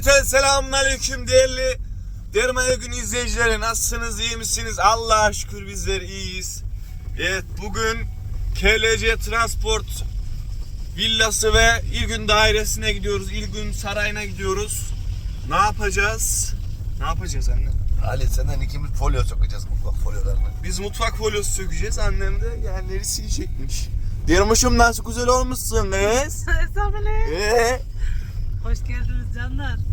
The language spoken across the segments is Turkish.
Cümleten selamünaleyküm değerli Dermaya gün izleyicileri nasılsınız iyi misiniz? Allah'a şükür bizler iyiyiz. Evet bugün KLC Transport villası ve İlgün dairesine gidiyoruz. İlgün sarayına gidiyoruz. Ne yapacağız? Ne yapacağız anne? Ali senden ikimiz folyo sokacağız mutfak folyolarını. Biz mutfak folyosu sökeceğiz. Annem de yerleri silecekmiş. Dermişim nasıl güzel olmuşsun kız? Estağfurullah. Ee? Hoş geldiniz canlar.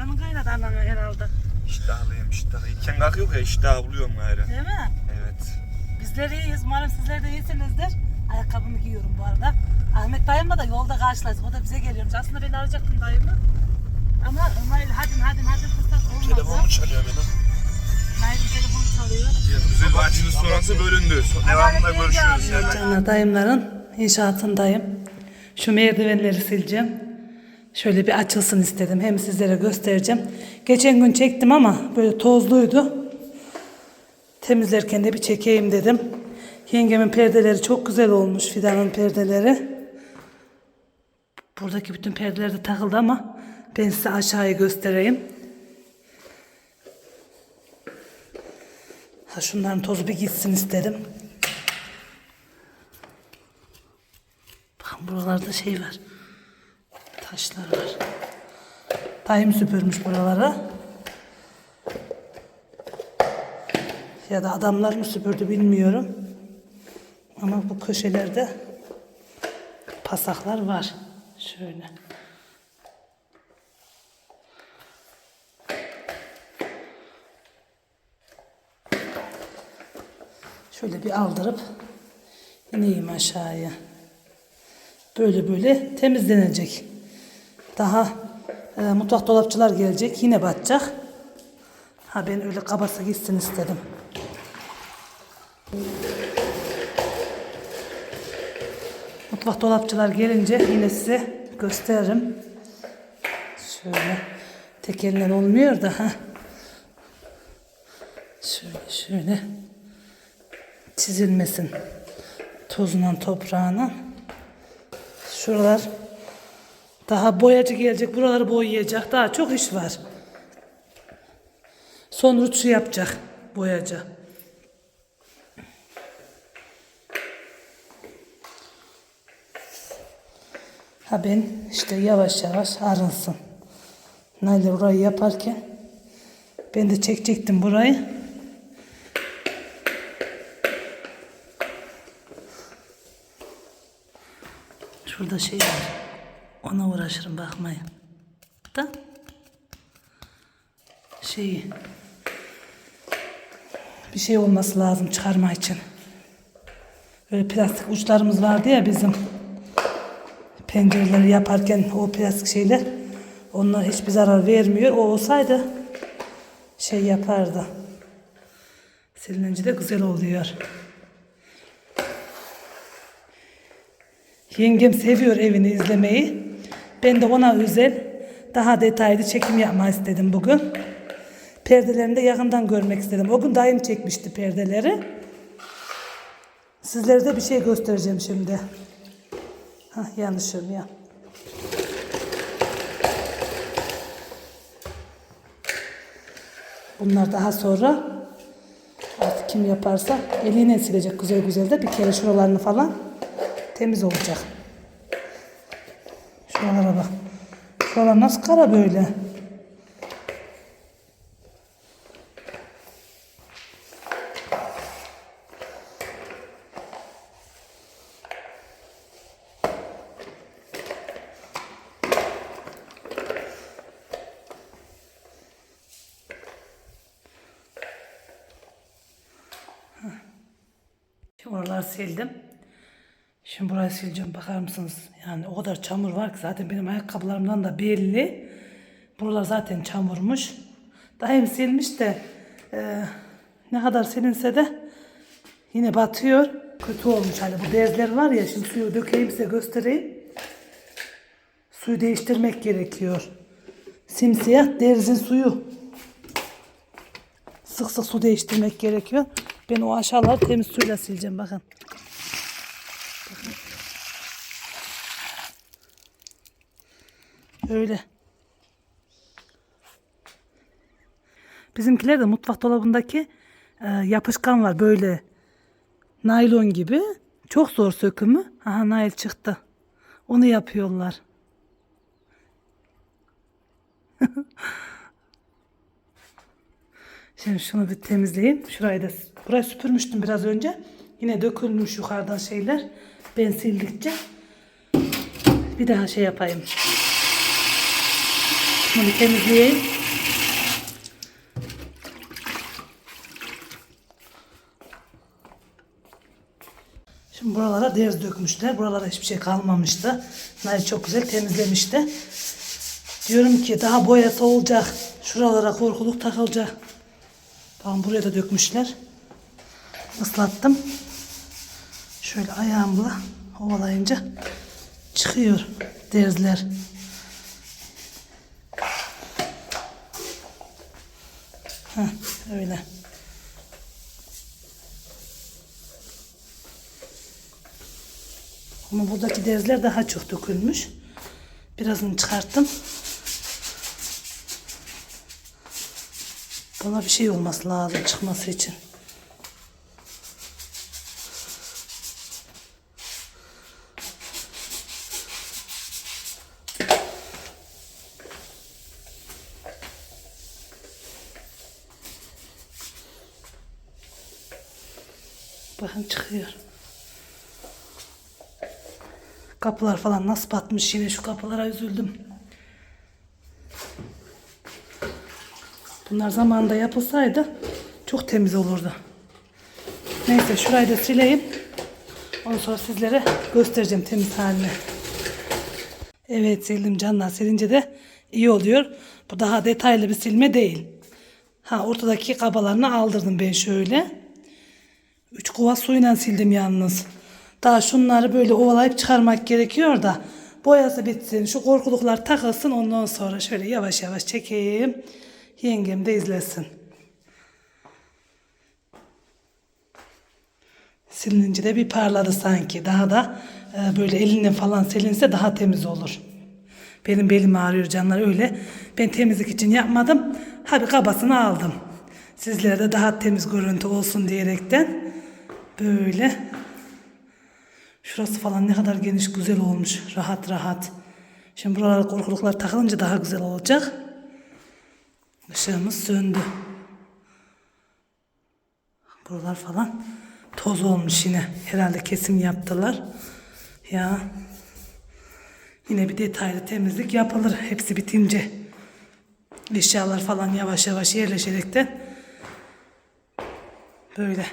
Canın kaynadı ananı herhalde. İştahlıyım iştah. İlken kalkıyor ya iştah buluyorum gayrı. Değil mi? Evet. Bizler iyiyiz. Umarım sizler de iyisinizdir. Ayakkabımı giyiyorum bu arada. Ahmet dayımla da yolda karşılaştık. O da bize geliyormuş. Aslında ben arayacaktım dayımı. Ama Nail hadi hadi hadi fırsat olmadı. Telefonum çalıyor benim. Nail'in telefonu çalıyor. Güzel bir açılış sonrası bölündü. Devamında görüşürüz. Canlar dayımların inşaatındayım. Şu merdivenleri sileceğim. Şöyle bir açılsın istedim. Hem sizlere göstereceğim. Geçen gün çektim ama böyle tozluydu. Temizlerken de bir çekeyim dedim. Yengemin perdeleri çok güzel olmuş. Fidan'ın perdeleri. Buradaki bütün perdeler de takıldı ama ben size aşağıyı göstereyim. Ha şunların tozu bir gitsin istedim. Bakın buralarda şey var. Taşlar var. Dayım süpürmüş buraları. Ya da adamlar mı süpürdü bilmiyorum. Ama bu köşelerde pasaklar var. Şöyle. Şöyle bir aldırıp ineyim aşağıya. Böyle böyle temizlenecek. Daha e, mutfak dolapçılar gelecek. Yine batacak. Ha ben öyle kabasa gitsin istedim. Mutfak dolapçılar gelince yine size gösteririm. Şöyle tek olmuyor da ha. Şöyle şöyle çizilmesin tozundan toprağına. Şuralar daha boyacı gelecek. Buraları boyayacak. Daha çok iş var. Son rütuşu yapacak boyacı. Ha ben işte yavaş yavaş arınsın. Nail burayı yaparken ben de çekecektim burayı. Şurada şey var. Ona uğraşırım bakmayın. Da şeyi bir şey olması lazım çıkarma için. Böyle plastik uçlarımız vardı ya bizim pencereleri yaparken o plastik şeyler onlar hiçbir zarar vermiyor. O olsaydı şey yapardı. Silinince de güzel oluyor. Yengem seviyor evini izlemeyi. Ben de ona özel daha detaylı çekim yapmak istedim bugün. Perdelerini de yakından görmek istedim. O gün dayım çekmişti perdeleri. Sizlere de bir şey göstereceğim şimdi. Hah yanlışım ya. Bunlar daha sonra artık kim yaparsa eliyle silecek güzel güzel de bir kere şuralarını falan temiz olacak. Şuralara bak. Şuralar nasıl kara böyle? Şimdi oraları sildim. Şimdi burayı sileceğim bakar mısınız? Yani o kadar çamur var ki zaten benim ayakkabılarımdan da belli. Buralar zaten çamurmuş. Hem silmiş de e, ne kadar silinse de yine batıyor. Kötü olmuş hani bu bezler var ya şimdi suyu dökeyim size göstereyim. Suyu değiştirmek gerekiyor. Simsiyah derzin suyu. Sık sık su değiştirmek gerekiyor. Ben o aşağıları temiz suyla sileceğim bakın. Böyle. Bizimkiler de mutfak dolabındaki e, yapışkan var böyle. Naylon gibi. Çok zor sökümü. Aha nail çıktı. Onu yapıyorlar. Şimdi şunu bir temizleyeyim. Şurayı da burayı süpürmüştüm biraz önce. Yine dökülmüş yukarıdan şeyler. Ben sildikçe bir daha şey yapayım. Bir temizleyeyim. Şimdi buralara derz dökmüşler. Buralara hiçbir şey kalmamıştı. Nail çok güzel temizlemişti. Diyorum ki daha boyası olacak. Şuralara korkuluk takılacak. Bakın buraya da dökmüşler. Islattım. Şöyle ayağımla ovalayınca çıkıyor derzler. Heh, öyle. Ama buradaki derzler daha çok dökülmüş. Birazını çıkarttım. Buna bir şey olması lazım çıkması için. Çıkıyor. Kapılar falan nasıl batmış yine şu kapılara üzüldüm. Bunlar zamanında yapılsaydı çok temiz olurdu. Neyse şurayı da sileyim. Ondan sonra sizlere göstereceğim temiz halini. Evet sildim canlar. Silince de iyi oluyor. Bu daha detaylı bir silme değil. Ha ortadaki kabalarını aldırdım ben şöyle. Üç kova suyla sildim yalnız. Daha şunları böyle ovalayıp çıkarmak gerekiyor da boyası bitsin, şu korkuluklar takılsın ondan sonra şöyle yavaş yavaş çekeyim. Yengem de izlesin. Silinince de bir parladı sanki. Daha da e, böyle elinle falan silinse daha temiz olur. Benim belim ağrıyor canlar öyle. Ben temizlik için yapmadım. Ha kabasını aldım. Sizlere de daha temiz görüntü olsun diyerekten. Böyle. Şurası falan ne kadar geniş güzel olmuş. Rahat rahat. Şimdi buralara korkuluklar takılınca daha güzel olacak. Işığımız söndü. Buralar falan toz olmuş yine. Herhalde kesim yaptılar. Ya yine bir detaylı temizlik yapılır hepsi bitince. Eşyalar falan yavaş yavaş yerleşerekten böyle.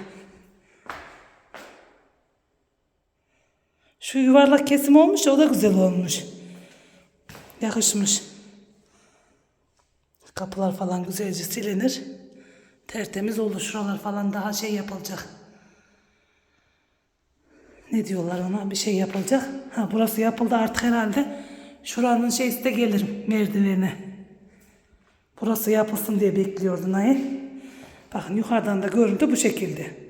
Şu yuvarlak kesim olmuş ya, o da güzel olmuş. Yakışmış. Kapılar falan güzelce silinir. Tertemiz olur. Şuralar falan daha şey yapılacak. Ne diyorlar ona? Bir şey yapılacak. Ha burası yapıldı artık herhalde. Şuranın şeysi de gelir merdiveni. Burası yapılsın diye bekliyordu Nail. Bakın yukarıdan da görüntü bu şekilde.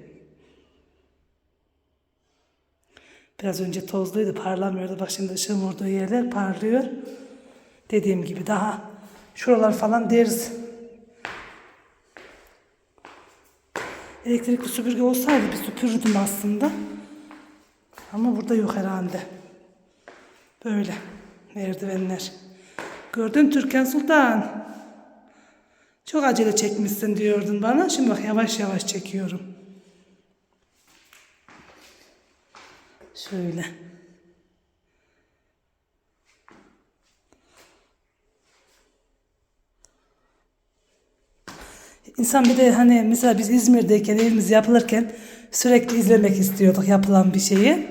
Biraz önce tozluydu, parlamıyordu. Bak şimdi ışığın vurduğu yerler parlıyor. Dediğim gibi daha şuralar falan deriz. Elektrikli süpürge olsaydı bir süpürürdüm aslında. Ama burada yok herhalde. Böyle merdivenler. Gördün Türkan Sultan. Çok acele çekmişsin diyordun bana. Şimdi bak yavaş yavaş çekiyorum. Şöyle. İnsan bir de hani mesela biz İzmir'deyken evimiz yapılırken sürekli izlemek istiyorduk yapılan bir şeyi.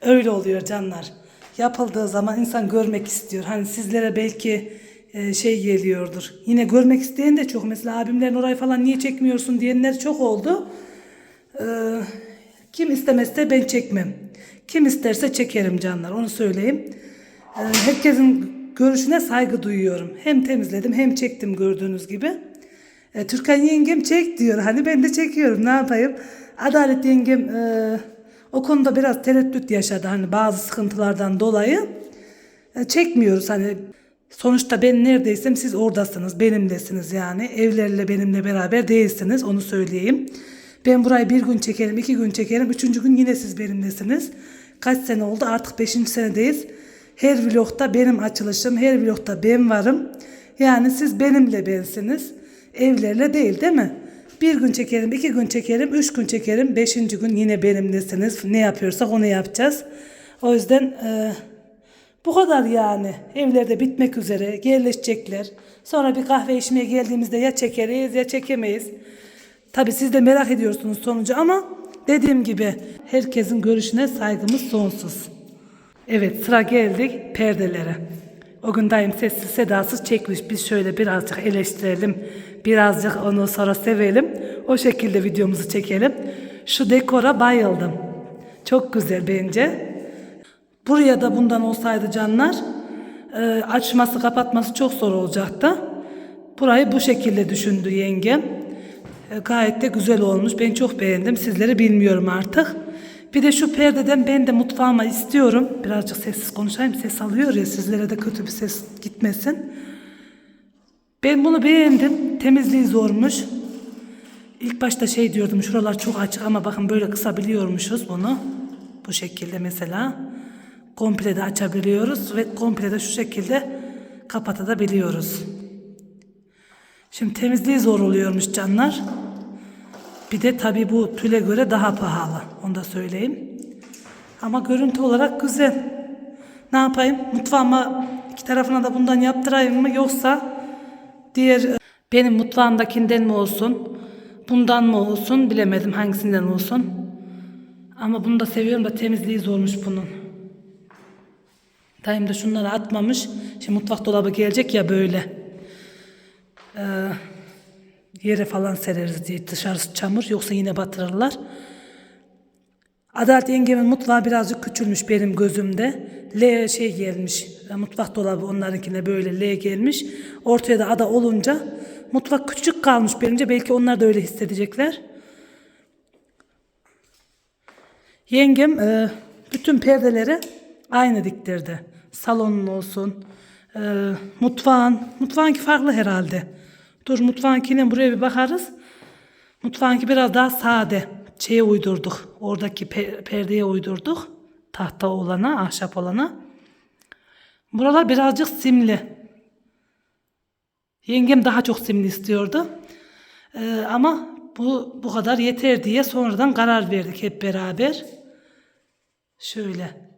Öyle oluyor canlar. Yapıldığı zaman insan görmek istiyor. Hani sizlere belki e, şey geliyordur. Yine görmek isteyen de çok. Mesela abimlerin orayı falan niye çekmiyorsun diyenler çok oldu. Ee, kim istemezse ben çekmem. Kim isterse çekerim canlar. Onu söyleyeyim. Ee, herkesin görüşüne saygı duyuyorum. Hem temizledim hem çektim gördüğünüz gibi. E, Türkan yengem çek diyor. Hani ben de çekiyorum. Ne yapayım? Adalet yengem e, o konuda biraz tereddüt yaşadı. Hani bazı sıkıntılardan dolayı. E, çekmiyoruz hani. Sonuçta ben neredeysem siz oradasınız, benimlesiniz yani. Evlerle benimle beraber değilsiniz, onu söyleyeyim. Ben burayı bir gün çekerim, iki gün çekerim, üçüncü gün yine siz benimlesiniz. Kaç sene oldu? Artık beşinci senedeyiz. Her vlogda benim açılışım, her vlogda ben varım. Yani siz benimle bensiniz. Evlerle değil değil mi? Bir gün çekerim, iki gün çekerim, üç gün çekerim, beşinci gün yine benimlesiniz. Ne yapıyorsak onu yapacağız. O yüzden... eee bu kadar yani. Evlerde bitmek üzere yerleşecekler. Sonra bir kahve içmeye geldiğimizde ya çekeriz ya çekemeyiz. Tabi siz de merak ediyorsunuz sonucu ama dediğim gibi herkesin görüşüne saygımız sonsuz. Evet sıra geldik perdelere. O gün dayım sessiz sedasız çekmiş. Biz şöyle birazcık eleştirelim. Birazcık onu sonra sevelim. O şekilde videomuzu çekelim. Şu dekora bayıldım. Çok güzel bence. Buraya da bundan olsaydı canlar e, açması kapatması çok zor olacaktı. Burayı bu şekilde düşündü yengem. E, gayet de güzel olmuş. Ben çok beğendim. Sizleri bilmiyorum artık. Bir de şu perdeden ben de mutfağıma istiyorum. Birazcık sessiz konuşayım. Ses alıyor ya sizlere de kötü bir ses gitmesin. Ben bunu beğendim. Temizliği zormuş. İlk başta şey diyordum şuralar çok açık ama bakın böyle kısabiliyormuşuz bunu. Bu şekilde mesela. Komple de açabiliyoruz ve komple de şu şekilde kapatabiliyoruz. Şimdi temizliği zor oluyormuş canlar. Bir de tabii bu tüle göre daha pahalı. Onu da söyleyeyim. Ama görüntü olarak güzel. Ne yapayım? Mutfağıma iki tarafına da bundan yaptırayım mı yoksa diğer benim mutfağımdakinden mi olsun? Bundan mı olsun? Bilemedim hangisinden olsun. Ama bunu da seviyorum da temizliği zormuş bunun. Dayım da şunları atmamış. Şimdi mutfak dolabı gelecek ya böyle. Ee, yere falan sereriz diye dışarısı çamur yoksa yine batırırlar. Adalet yengemin mutfağı birazcık küçülmüş benim gözümde. L şey gelmiş. e, Mutfak dolabı onlarınkine böyle L gelmiş. Ortaya da ada olunca mutfak küçük kalmış bence. Belki onlar da öyle hissedecekler. Yengem e, bütün perdeleri aynı diktirdi. Salonun olsun, e, mutfağın. Mutfağınki farklı herhalde. Dur mutfağınkine buraya bir bakarız. Mutfağınki biraz daha sade. Şeye uydurduk. Oradaki pe- perdeye uydurduk. Tahta olana, ahşap olana. Buralar birazcık simli. Yengem daha çok simli istiyordu. Ee, ama bu bu kadar yeter diye sonradan karar verdik hep beraber. Şöyle.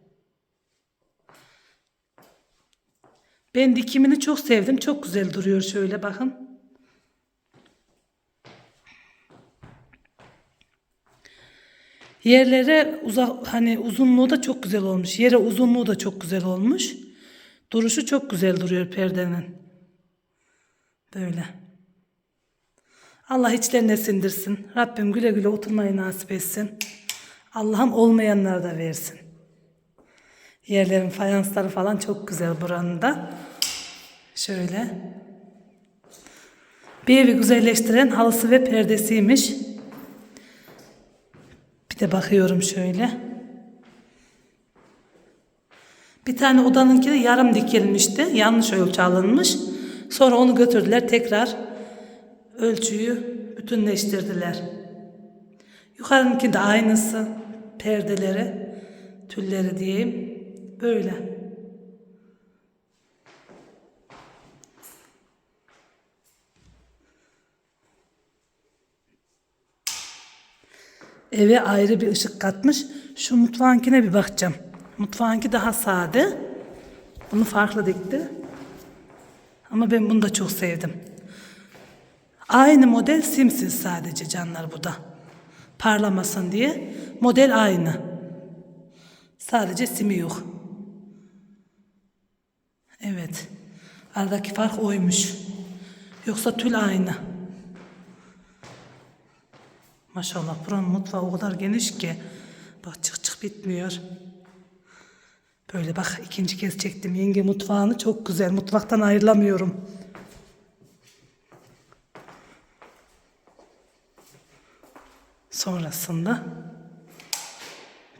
Ben dikimini çok sevdim. Çok güzel duruyor şöyle bakın. Yerlere uzak hani uzunluğu da çok güzel olmuş. Yere uzunluğu da çok güzel olmuş. Duruşu çok güzel duruyor perdenin. Böyle. Allah içlerine sindirsin. Rabbim güle güle oturmayı nasip etsin. Allah'ım olmayanlara da versin. Yerlerin fayansları falan çok güzel buranın da. Şöyle. Bir evi güzelleştiren halısı ve perdesiymiş. Bir de bakıyorum şöyle. Bir tane odanınki de yarım dikilmişti. Yanlış ölçü alınmış. Sonra onu götürdüler tekrar ölçüyü bütünleştirdiler. Yukarınınki de aynısı. Perdeleri, tülleri diyeyim. Böyle. Eve ayrı bir ışık katmış. Şu mutfağınkine bir bakacağım. Mutfağınki daha sade. Bunu farklı dikti. Ama ben bunu da çok sevdim. Aynı model simsiz sadece canlar bu da. Parlamasın diye. Model aynı. Sadece simi yok. Evet. Aradaki fark oymuş. Yoksa tül aynı. Maşallah buranın mutfağı o kadar geniş ki. Bak çık çık bitmiyor. Böyle bak ikinci kez çektim yenge mutfağını çok güzel. Mutfaktan ayrılamıyorum. Sonrasında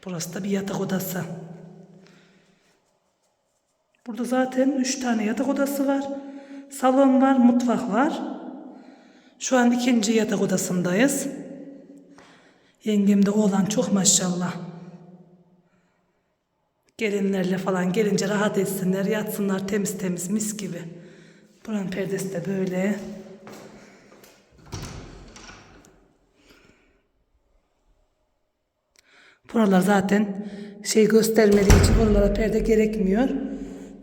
burası da bir yatak odası. Burada zaten 3 tane yatak odası var. Salon var, mutfak var. Şu an ikinci yatak odasındayız. Yengem de oğlan çok maşallah. Gelinlerle falan gelince rahat etsinler, yatsınlar temiz temiz mis gibi. Buranın perdesi de böyle. Buralar zaten şey göstermediği için buralara perde gerekmiyor.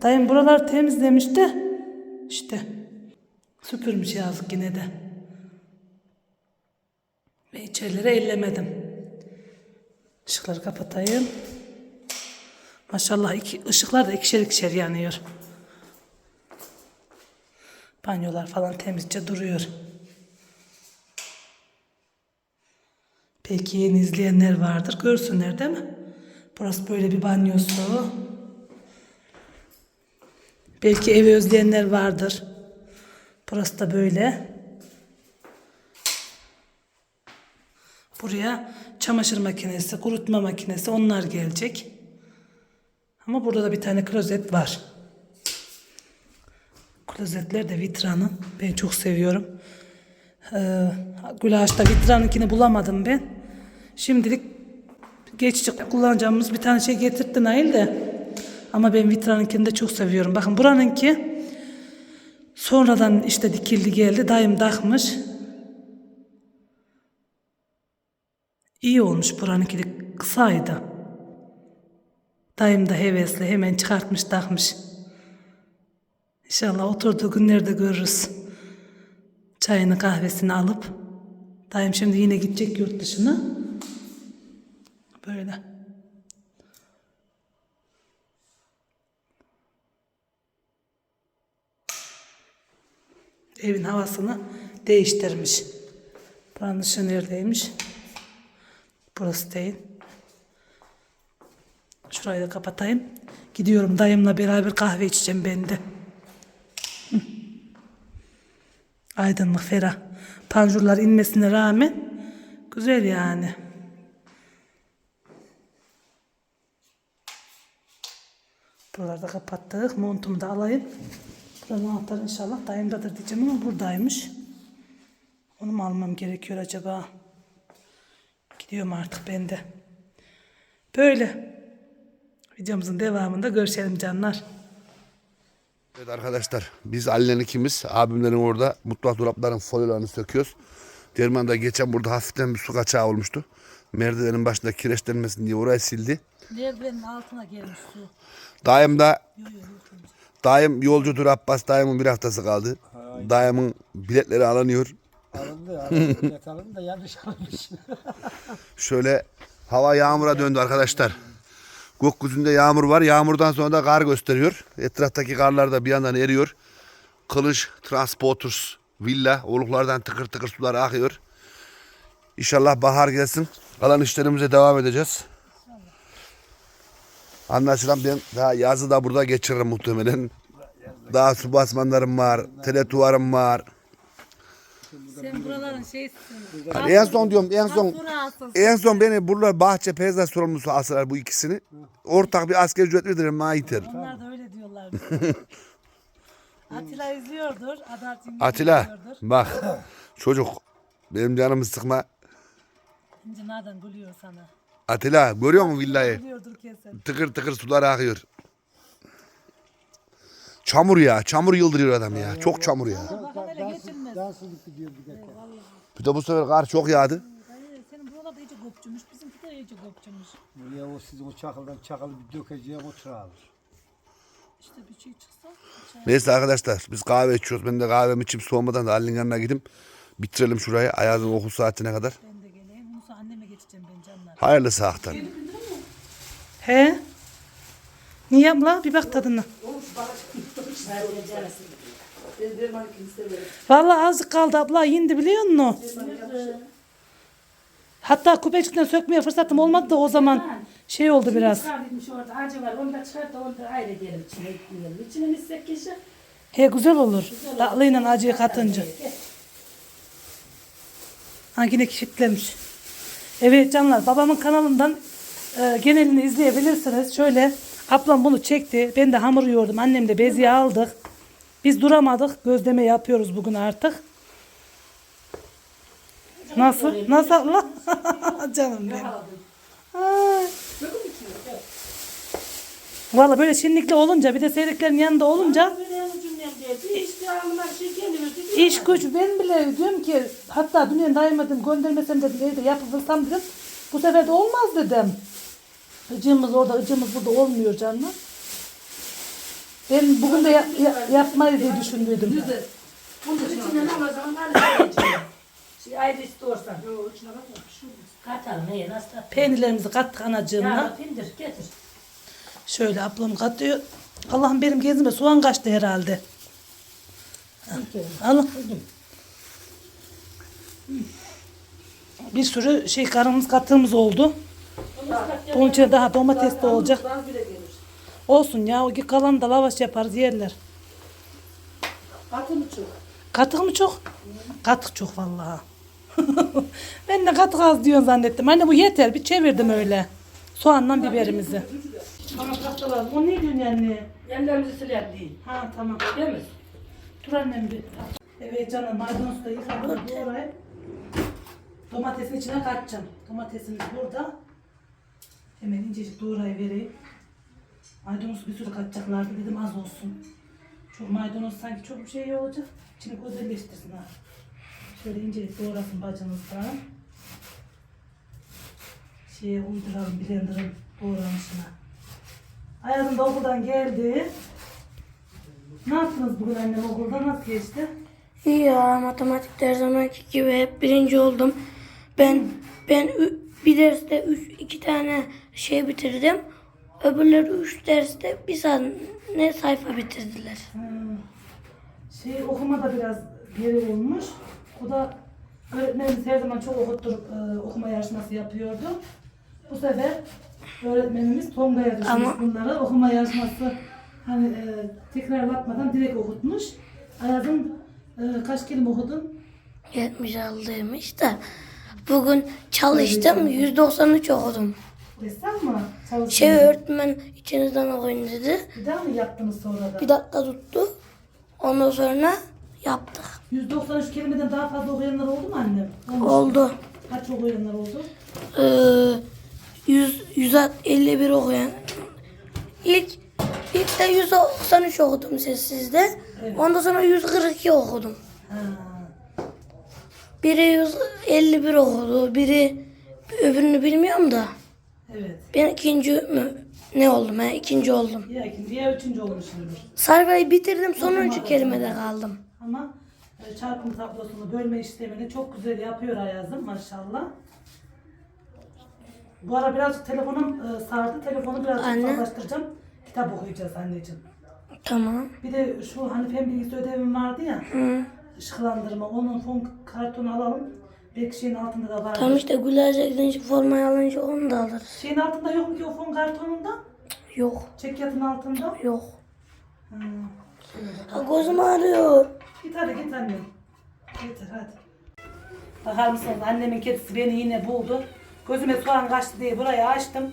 Dayım buralar temizlemiş de işte süpürmüş yazık yine de. Ve içerileri ellemedim. Işıkları kapatayım. Maşallah iki, ışıklar da ikişer ikişer yanıyor. Banyolar falan temizce duruyor. Peki yeni izleyenler vardır. Görsünler değil mi? Burası böyle bir banyosu. Belki evi özleyenler vardır. Burası da böyle. Buraya çamaşır makinesi, kurutma makinesi onlar gelecek. Ama burada da bir tane klozet var. Klozetler de Vitra'nın. Ben çok seviyorum. Ee, Gülaş'ta Vitra'nınkini bulamadım ben. Şimdilik geçici kullanacağımız bir tane şey getirtti Nail de. Ama ben Vitra'nınkini de çok seviyorum. Bakın buranınki sonradan işte dikildi geldi. Dayım takmış. İyi olmuş buranınki de kısaydı. Dayım da hevesli hemen çıkartmış takmış. İnşallah oturduğu günlerde görürüz. Çayını kahvesini alıp. Dayım şimdi yine gidecek yurt dışına. Böyle. Evin havasını değiştirmiş. Buranın dışı neredeymiş? Burası değil. Şurayı da kapatayım. Gidiyorum dayımla beraber kahve içeceğim ben de. Hı. Aydınlık, ferah. Panjurlar inmesine rağmen güzel yani. Buraları da kapattık. Montumu da alayım. Buranın anahtarı inşallah dayımdadır diyeceğim ama buradaymış. Onu mu almam gerekiyor acaba? Gidiyorum artık ben de. Böyle. Videomuzun devamında görüşelim canlar. Evet arkadaşlar biz Ali'nin ikimiz abimlerin orada mutfak dolapların folyolarını söküyoruz. Derman'da geçen burada hafiften bir su kaçağı olmuştu. Merdivenin başında kireçlenmesin diye orayı sildi. Merdivenin altına gelmiş su. Dayım da Dayım yolcudur Abbas dayımın bir haftası kaldı. Dayımın biletleri alınıyor. Alındı ya. Bilet alındı da yanlış almış. Şöyle hava yağmura döndü arkadaşlar. Gökyüzünde yağmur var. Yağmurdan sonra da kar gösteriyor. Etraftaki karlar da bir yandan eriyor. Kılıç Transporters villa oluklardan tıkır tıkır sular akıyor. İnşallah bahar gelsin. Kalan işlerimize devam edeceğiz. Anlaşılan ben daha yazı da burada geçiririm muhtemelen. Daha su basmanlarım var, teletuvarım var. Sen buraların şeysin. En son diyorum en son Burası. en son beni burada bahçe peyzaj sorumlusu asırlar bu ikisini. Ortak bir asker ücret veririm yeter. Onlar da öyle diyorlar. Atilla izliyordur. İngiliz Atilla izliyordur. bak çocuk benim canımı sıkma. Şimdi nereden gülüyor sana? Atilla görüyor musun villayı? Gülüyordur kesin. Tıkır tıkır sular akıyor. Çamur ya çamur yıldırıyor adam ya çok çamur ya. Dansızlık gidiyor bir de. Bir de bu sefer kar çok yağdı. Senin buralarda iyice kopçumuş. Bizimki de iyice kopçumuş. Buraya o sizin o çakıldan çakalı bir dökeceğim o çırağı alır. İşte bir şey çıksa. Neyse arkadaşlar biz kahve içiyoruz. Ben de kahvemi içip soğumadan da Ali'nin yanına gidip bitirelim şurayı. Ayaz'ın okul saatine kadar. Ben de geleyim. Musa anneme geçeceğim ben canlar. Hayırlısı haktan. He? Niye abla? Bir bak tadına. Vallahi azıcık kaldı abla. Yindi biliyor musun? Hatta kupecikten sökmeye fırsatım olmadı da o zaman şey oldu biraz. Çıkarmış orada acı var. Onu da çıkart da onu da ayrı gelip içine ekleyelim. İçine misek kişi. He güzel olur. Tatlıyla acıyı katınca. Ha yine kilitlemiş. Evet canlar babamın kanalından e, genelini izleyebilirsiniz. Şöyle Ablam bunu çekti. Ben de hamur yoğurdum. Annem de beziye aldık. Biz duramadık. Gözleme yapıyoruz bugün artık. Nasıl? Nasıl abla? Canım benim. Ay. Valla böyle şenlikli olunca bir de seyreklerin yanında olunca şey iş güç ben bile diyorum ki hatta dünyanın dayanmadım göndermesem dedim evde yapılsam dedim bu sefer de olmaz dedim. Icığımız orada ıcığımız burada olmuyor canım. Ben bugün de ya- ya- yapmayı diye düşündüydüm. Bunun içinden al o zaman al içine. Şey ayrı istiyorsan. Yok içine bakma. Katalım neye nasıl? Peynirlerimizi kattık anacığımla. Ya pindir getir. Şöyle ablam katıyor. Allah'ım benim gezime soğan kaçtı herhalde. Al. Bir sürü şey karımız kattığımız oldu. Bunun içine daha domates de olacak. Olsun ya o kalan da lavaş yaparız yerler. Katı mı çok? Katık mı çok? Katık çok vallahi. ben de katık az diyorsun zannettim. Anne bu yeter bir çevirdim öyle. Soğanla biberimizi. Ama tahtalar o ne diyorsun yani? Ellerimizi siler değil. Ha tamam. Değil mi? Dur annem bir. Evet canım maydanozu da yıkadım. Doğrayıp domatesin içine katacağım. Domatesimiz burada. Hemen incecik doğrayı vereyim. Maydanoz bir sürü katacaklardı dedim az olsun. Çok maydanoz sanki çok bir şey olacak. İçini güzelleştirsin ha. Şöyle incelik doğrasın bacınızdan. Şeye uyduralım blenderın doğramışına. Ayazım da okuldan geldi. Ne yaptınız bugün annem okulda nasıl geçti? İyi ya matematikte her zamanki gibi hep birinci oldum. Ben ben bir derste üç, iki tane şey bitirdim. Öbürleri üç derste bir tane sayfa bitirdiler. Şey okuma da biraz geri olmuş. O da öğretmenimiz her zaman çok okutturup e, okuma yarışması yapıyordu. Bu sefer öğretmenimiz Tonga'ya düşmüş Ama- bunları. Okuma yarışması hani e, tekrarlatmadan direkt okutmuş. Ayaz'ın e, kaç kelime okudun? 76'ymış da bugün çalıştım 193 okudum. Desem mi? Çalıştın Şey öğretmen içinizden okuyun dedi. Bir daha mı yaptınız sonra da? Bir dakika tuttu. Ondan sonra yaptık. 193 kelimeden daha fazla okuyanlar oldu mu annem? Olmuş. Oldu. Kaç okuyanlar oldu? Ee, 100, 151 okuyan. İlk, ilk de 193 okudum sessizde. Ondan sonra 142 okudum. Ha. Biri 151 okudu. Biri öbürünü bilmiyorum da. Evet. Ben ikinci mü? Ne oldum he? İkinci oldum. Ya ikinci ya üçüncü olmuşsundur. Sayfayı bitirdim sonuncu kelimede kaldım. Ama e, çarpım tablosunu bölme işlemini çok güzel yapıyor Ayaz'ım maşallah. Bu ara birazcık telefonum e, sardı. Telefonu birazcık Anne. uzaklaştıracağım. Kitap okuyacağız anneciğim. Tamam. Bir de şu hani fen bilgisi ödevim vardı ya. Işıklandırma. Onun fon kartonu alalım. Belki şeyin altında da var. Tam işte Gülerce gidince formayı alınca onu da alırız. Şeyin altında yok mu ki o fon kartonunda? Yok. Çekyatın altında. Yok. Şöyle. Ha, gözüm ağrıyor. Git hadi git annem. Yeter hadi. Bakar mısınız annemin kedisi beni yine buldu. Gözüme soğan kaçtı diye burayı açtım.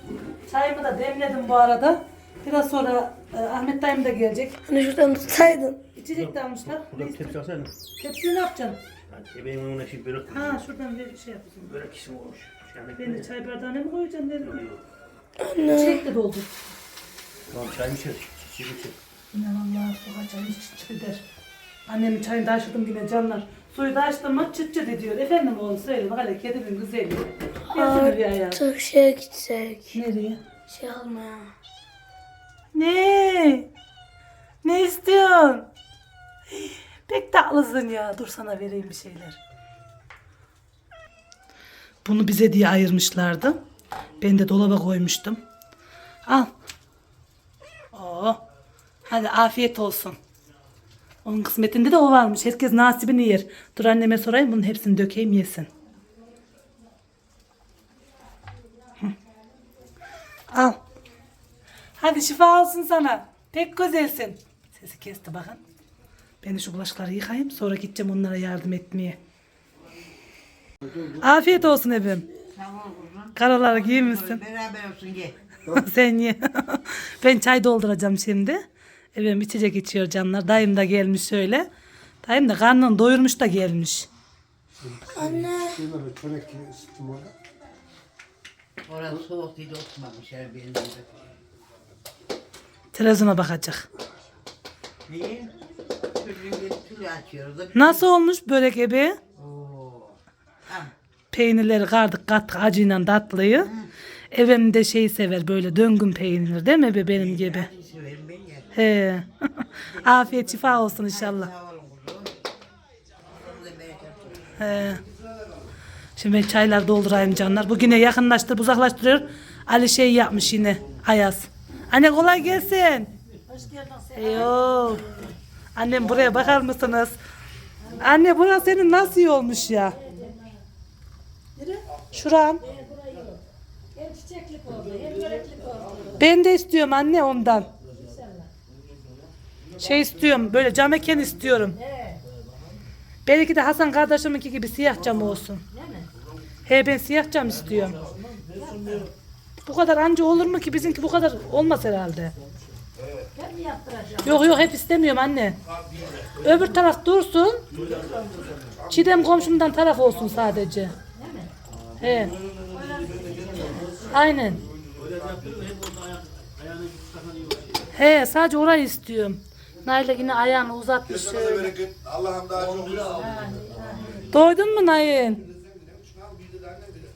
Çayımı da demledim bu arada. Biraz sonra e, Ahmet dayım da gelecek. Hani şuradan tutsaydın. İçecek de almışlar. Burada bir tepsi alsana. Tepsiyi ne yapacaksın? Yani ebeğimin ona şimdi börek, Ha şuradan bir şey yapıyorsun. börek işim olmuş. Yani Ben de çay bardağına mı koyacağım dedim. Anne. İçecek de doldur. Tamam çay mı içer? Çiçek içer. Yine vallahi soğan çayı çıt çıt eder. Annemin çayını da açtım yine canlar. Suyu da açtım mı çıt çıt ediyor. Efendim oğlum söyle bak hele kedimin güzeli. Yazın bir ayağı. Artık şeye gitsek. Nereye? Şey almaya. Ne? Ne istiyorsun? Pek tatlısın ya. Dur sana vereyim bir şeyler. Bunu bize diye ayırmışlardı. Ben de dolaba koymuştum. Al. Oo. Hadi afiyet olsun. Onun kısmetinde de o varmış. Herkes nasibini yer. Dur anneme sorayım bunun hepsini dökeyim yesin. Al. Hadi şifa olsun sana. Pek güzelsin. Sesi kesti bakın. Ben de şu bulaşıkları yıkayayım. Sonra gideceğim onlara yardım etmeye. Afiyet olsun efendim. Tamam kuzum. Karaları giymişsin. Beraber olsun ye. Sen ye. ben çay dolduracağım şimdi. Evet içecek içiyor canlar. Dayım da gelmiş şöyle. Dayım da karnını doyurmuş da gelmiş. Anne. Çörek gibi ısıttım orada. Orası soğuk değil oturmamış her birinde. Televizyona bakacak. Niye? Çocuğun bir tülü açıyoruz da. Nasıl olmuş börek ebe? Oo. Peynirleri kardık kattık acıyla tatlıyı. Evim de şeyi sever böyle döngün peynir değil mi be benim gibi? severim ben. He. Afiyet şifa olsun inşallah. Sağ olun kuzum. Bunu da bereket olsun. He. Şimdi ben çaylar doldurayım canlar. Bu yine yakınlaştır, uzaklaştırıyor. Ali şey yapmış yine Ayaz. Anne kolay gelsin. Hoş geldin. Eyoo. Annem buraya bakar mısınız? Anne burası senin nasıl iyi olmuş ya? Şuran. Hem çiçeklik oldu, hem böreklik oldu. Ben de istiyorum anne ondan. Şey istiyorum böyle cam eken istiyorum. Belki de Hasan kardeşiminki gibi siyah cam olsun. He ben siyah cam istiyorum. Bu kadar anca olur mu ki bizimki bu kadar olmaz herhalde. Ben mi yaptıracağım? Yok yok hep istemiyorum anne. Öbür taraf dursun. Çiğdem komşumdan taraf olsun sadece. He. Aynen. He sadece orayı istiyorum. Nail'e yine ayağını uzatmış şöyle. Allah'ım daha çok Doydun mu Nail? Ee, neydi diyeceğim?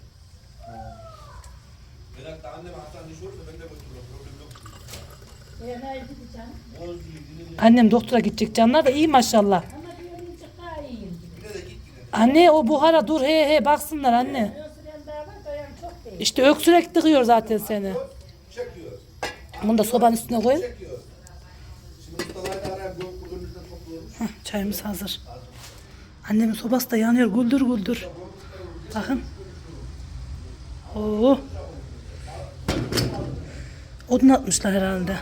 Annem doktora gidecek canlar da iyi maşallah. Anne o buhara dur he he baksınlar anne. İşte öksürek tıkıyor zaten seni. Bunu da sobanın üstüne koyun. Çayımız hazır. Annemin sobası da yanıyor güldür güldür. Bakın. Oo. Odun atmışlar herhalde.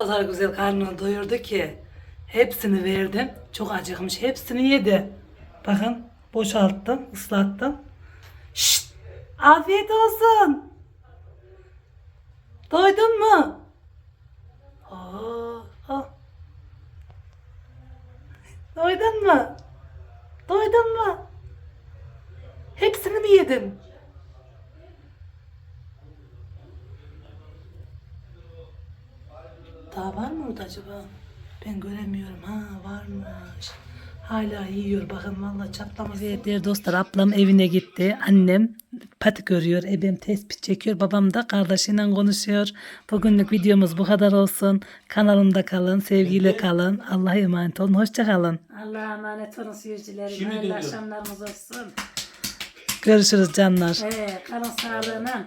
Kadar güzel karnını doyurdu ki. Hepsini verdim. Çok acıkmış. Hepsini yedi. Bakın boşalttım, ıslattım. Şşt! Afiyet olsun. Doydun mu? Aa, ah. Doydun mu? Doydun mu? Hepsini mi yedin? Daha var mı orada acaba? Ben göremiyorum. Ha varmış. Hala yiyor. Bakın valla çatlama değerli dostlar. Ablam evine gitti. Annem pati görüyor. Ebem tespit çekiyor. Babam da kardeşiyle konuşuyor. Bugünlük videomuz bu kadar olsun. Kanalımda kalın. Sevgiyle kalın. Allah'a emanet olun. Hoşça kalın. Allah'a emanet olun seyircilerim. Hayırlı akşamlarımız olsun. Görüşürüz canlar. Ee, kalın sağlığına.